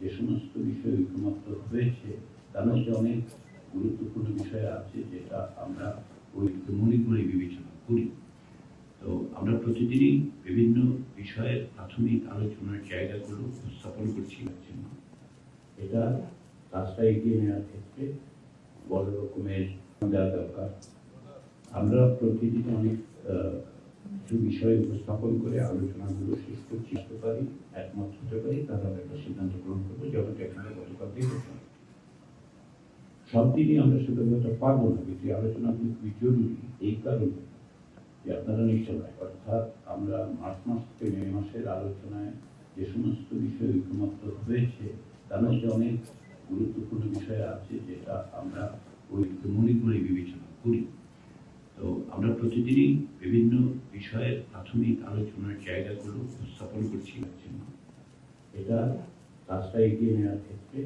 যে সমস্ত বিষয় ঐক্যমত্য হয়েছে, তার মধ্যে অনেক গুরুত্বপূর্ণ বিষয় আছে যেটা আমরা ঐক্য মনে করে বিবেচনা করি। তো আমরা প্রতিদিনই বিভিন্ন বিষয়ের প্রাথমিক আলোচনার জায়গাগুলো উপস্থাপন করছি এটা রাস্তায় এগিয়ে নেওয়ার ক্ষেত্রে বড় রকমের দেওয়া দরকার। আমরা প্রতিদিন অনেক কিছু বিষয় উপস্থাপন করে আলোচনাগুলো শেষ করছি। হতে পারি একমত হতে পারি আমরা একটা সিদ্ধান্ত গ্রহণ করব যেমনটা এখানে গতকাল দেখেছি সব দিনই আমরা সেভাবে পারব না, কিন্তু আলোচনাগুলো খুবই জরুরি। এই কারণে যে আপনারা নিশ্চয় অর্থাৎ আমরা মার্চ মাস থেকে মে মাসের আলোচনায় যে সমস্ত বিষয় ঐক্যমত্য হয়েছে, তার মধ্যে অনেক গুরুত্বপূর্ণ বিষয় আছে যেটা আমরা ঐক্য মনে করে বিবেচনা করি। তো আমরা প্রতিদিনই বিভিন্ন বিষয়ের প্রাথমিক আলোচনার জায়গাগুলো উপস্থাপন করছি এটা কাজটা এগিয়ে নেওয়ার ক্ষেত্রে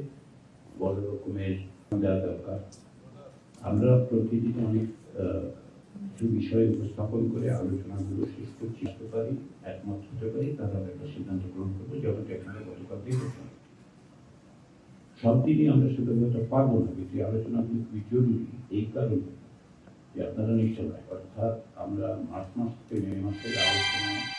বড় রকমের দেওয়া দরকার। আমরা প্রতিদিন অনেক কিছু বিষয় উপস্থাপন করে আলোচনাগুলো শেষ করছি। হতে পারি, একমত হতে পারি আমরা একটা সিদ্ধান্ত গ্রহণ করব যেমনটা এখানে গতকাল দেখেছি সব দিনই আমরা সেভাবে পারব না, কিন্তু আলোচনাগুলো খুবই জরুরি। এই কারণে যে আপনারা নিশ্চয়, অর্থাৎ আমরা মার্চ মাস থেকে মে মাসের আলোচনায়